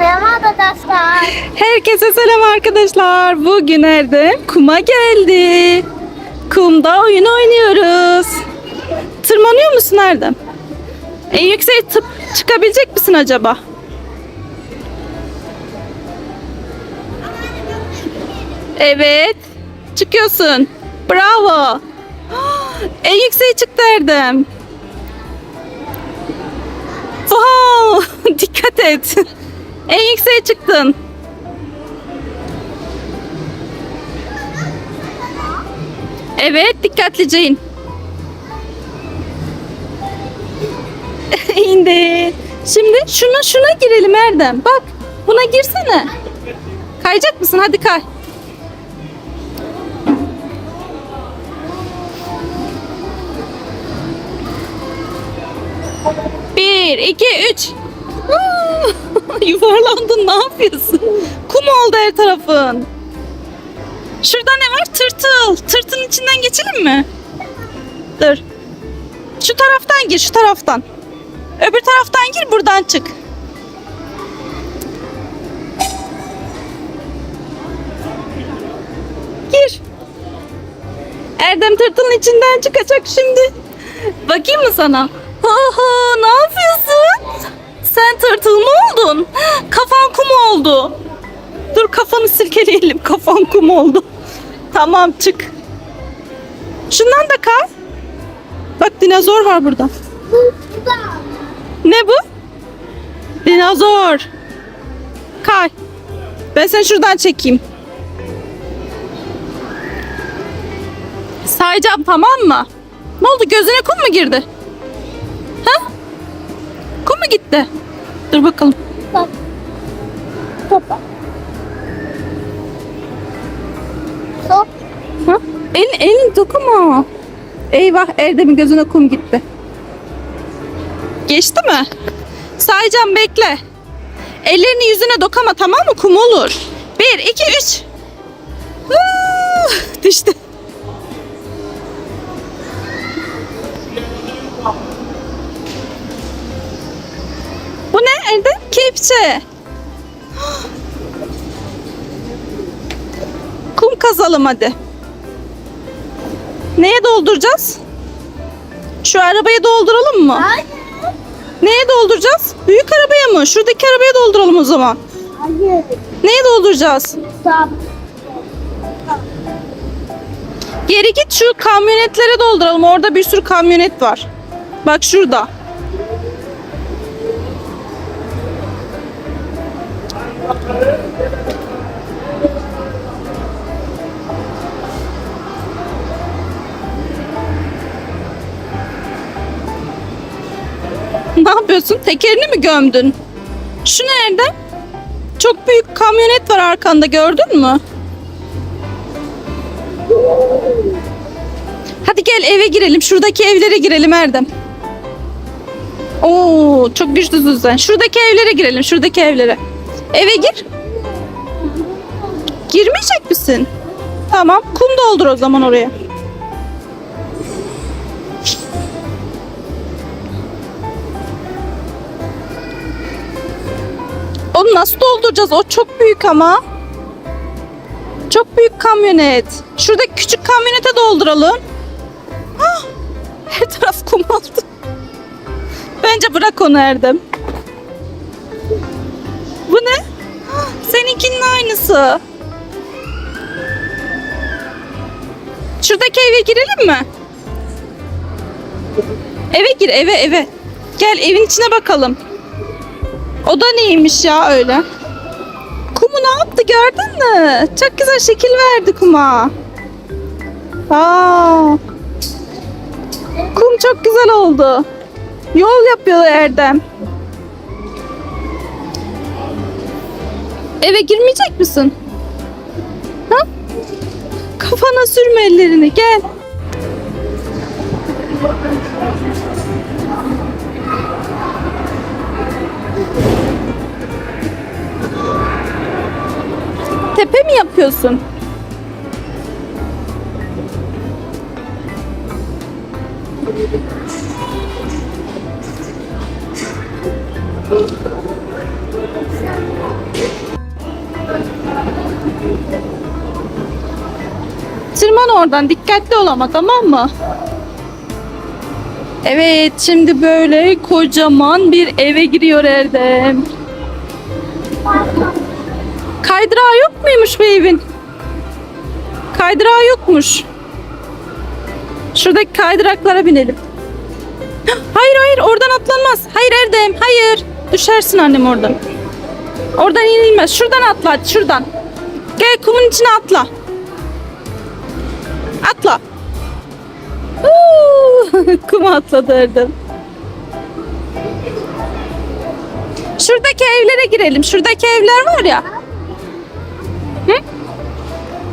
Selam arkadaşlar. Herkese selam arkadaşlar. Bugün Erdem kuma geldi. Kumda oyun oynuyoruz. Tırmanıyor musun Erdem? En yükseğe tıp çıkabilecek misin acaba? Evet. Çıkıyorsun. Bravo. En yükseğe çıktı Erdem. Wow! Dikkat et. En yükseğe çıktın. Evet, dikkatlice in. İndi. Şimdi şuna şuna girelim Erdem. Bak, buna girsene. Kayacak mısın? Hadi kay. Bir, iki, üç. Yuvarlandın ne yapıyorsun? Kum oldu her tarafın. Şurada ne var? Tırtıl. Tırtılın içinden geçelim mi? Dur. Şu taraftan gir, şu taraftan. Öbür taraftan gir, buradan çık. Gir. Erdem tırtılın içinden çıkacak şimdi. Bakayım mı sana? Aha, ne yapıyorsun? Sen tırtıl mı oldun? Kafan kum oldu. Dur kafanı silkeleyelim. Kafan kum oldu. Tamam çık. Şundan da kay. Bak dinozor var burada. Ne bu? Dinozor. Kay. Ben seni şuradan çekeyim. Sayacağım tamam mı? Ne oldu gözüne kum mu girdi? Ha? Kum mu gitti? Dur bakalım. Bak. Topa. Top. Ha? Elin, elin dokunma. Eyvah Erdem'in gözüne kum gitti. Geçti mi? Sayacağım bekle. Ellerini yüzüne dokama tamam mı? Kum olur. Bir, iki, üç. Huu, düştü. Bu ne Erdem? Kepçe. Kum kazalım hadi. Neye dolduracağız? Şu arabaya dolduralım mı? Hayır. Neye dolduracağız? Büyük arabaya mı? Şuradaki arabaya dolduralım o zaman. Hayır. Neye dolduracağız? Stop. Geri git şu kamyonetlere dolduralım. Orada bir sürü kamyonet var. Bak şurada. Ne yapıyorsun? Tekerini mi gömdün? Şu nerede? Çok büyük kamyonet var arkanda gördün mü? Hadi gel eve girelim. Şuradaki evlere girelim Erdem. Oo, çok güçlüsün sen. Şuradaki evlere girelim. Şuradaki evlere. Eve gir. Girmeyecek misin? Tamam. Kum doldur o zaman oraya. Onu nasıl dolduracağız? O çok büyük ama. Çok büyük kamyonet. Şuradaki küçük kamyonete dolduralım. Ah, her taraf kum oldu. Bence bırak onu Erdem. Seninkinin aynısı. Şuradaki eve girelim mi? Eve gir eve eve. Gel evin içine bakalım. O da neymiş ya öyle? Kumu ne yaptı gördün mü? Çok güzel şekil verdi kuma. Aa. Kum çok güzel oldu. Yol yapıyor Erdem. Eve girmeyecek misin? Ha? Kafana sürme ellerini gel. Tepe mi yapıyorsun? Tırman oradan dikkatli ol ama tamam mı? Evet şimdi böyle kocaman bir eve giriyor Erdem. Kaydırağı yok muymuş bu evin? Kaydırağı yokmuş. Şuradaki kaydıraklara binelim. Hayır hayır oradan atlanmaz. Hayır Erdem hayır. Düşersin annem oradan. Oradan inilmez. Şuradan atla şuradan. Gel kumun içine atla. Atla. Kuma atladı Erdem. Şuradaki evlere girelim. Şuradaki evler var ya. Hı?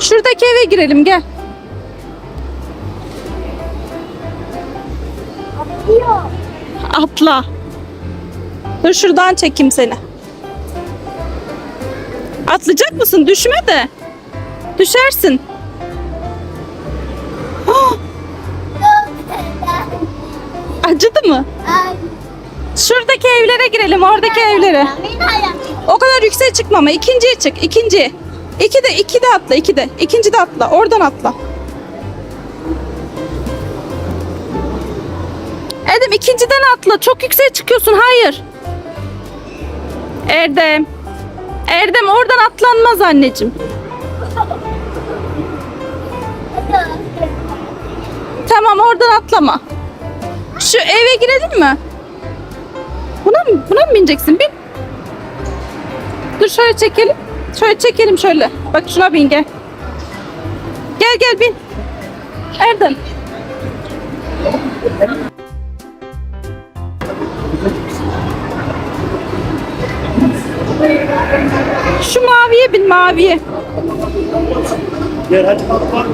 Şuradaki eve girelim gel. Atla. Dur şuradan çekeyim seni. Atlayacak mısın? Düşme de. Düşersin. Acıdı mı? Ay. Şuradaki evlere girelim, oradaki evlere. O kadar yükseğe çıkmama. İkinciye çık, ikinci. İki de, iki de atla, iki de. İkinci de atla, oradan atla. Erdem ikinciden atla. Çok yükseğe çıkıyorsun. Hayır. Erdem. Erdem oradan atlanmaz anneciğim. Tamam oradan atlama. Şu eve girelim mi? Buna mı, buna mı bineceksin? Bin. Dur şöyle çekelim. Şöyle çekelim şöyle. Bak şuna bin gel. Gel gel bin. Erdem. Şu maviye bin maviye. Gel hadi bak bak.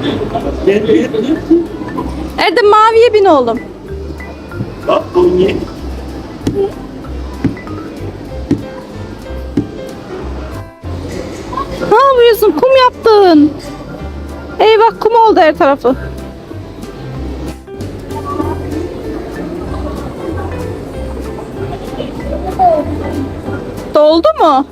Gel gel. Erdem maviye bin oğlum. Ye. Ne yapıyorsun? Kum yaptın. Eyvah kum oldu her tarafı. Doldu mu?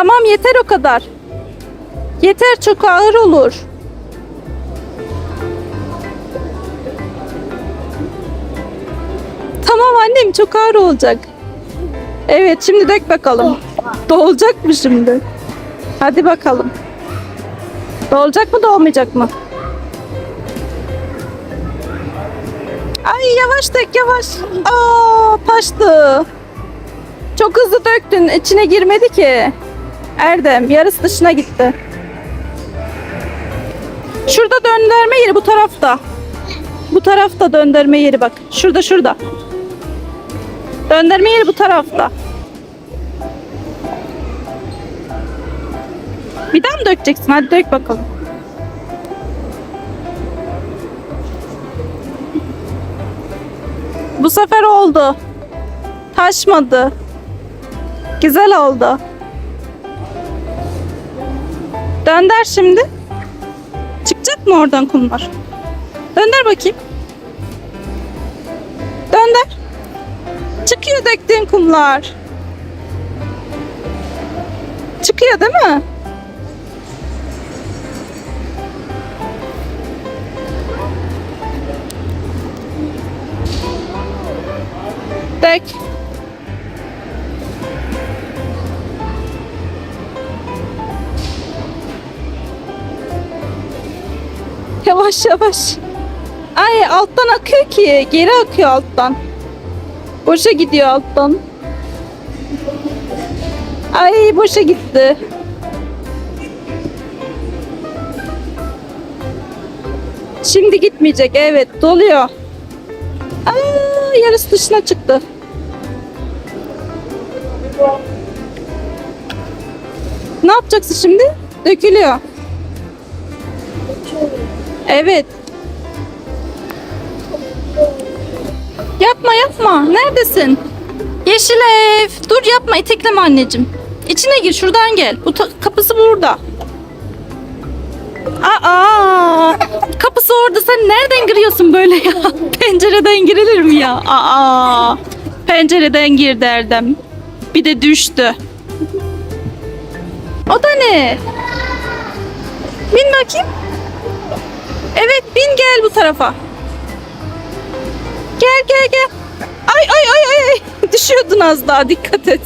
Tamam yeter o kadar. Yeter çok ağır olur. Tamam annem çok ağır olacak. Evet şimdi dök bakalım. Dolacak mı şimdi? Hadi bakalım. Dolacak mı dolmayacak mı? Ay yavaş dök yavaş. Aa taştı. Çok hızlı döktün. içine girmedi ki. Erdem yarısı dışına gitti. Şurada döndürme yeri bu tarafta. Bu tarafta döndürme yeri bak. Şurada şurada. Döndürme yeri bu tarafta. Bir daha mı dökeceksin? Hadi dök bakalım. Bu sefer oldu. Taşmadı. Güzel oldu. Dönder şimdi. Çıkacak mı oradan kumlar? Dönder bakayım. Dönder. Çıkıyor döktüğün kumlar. Çıkıyor değil mi? Dök. Yavaş yavaş. Ay alttan akıyor ki. Geri akıyor alttan. Boşa gidiyor alttan. Ay boşa gitti. Şimdi gitmeyecek. Evet doluyor. Aa, yarısı dışına çıktı. Ne yapacaksın şimdi? Dökülüyor. Evet. Yapma yapma. Neredesin? Yeşil ev. Dur yapma itekleme anneciğim. İçine gir şuradan gel. Bu kapısı burada. Aa, kapısı orada sen nereden giriyorsun böyle ya? Pencereden girilir mi ya? Aa, pencereden gir derdim. Bir de düştü. O da ne? Bin bakayım. Evet bin gel bu tarafa. Gel gel gel. Ay ay ay ay. Düşüyordun az daha dikkat et.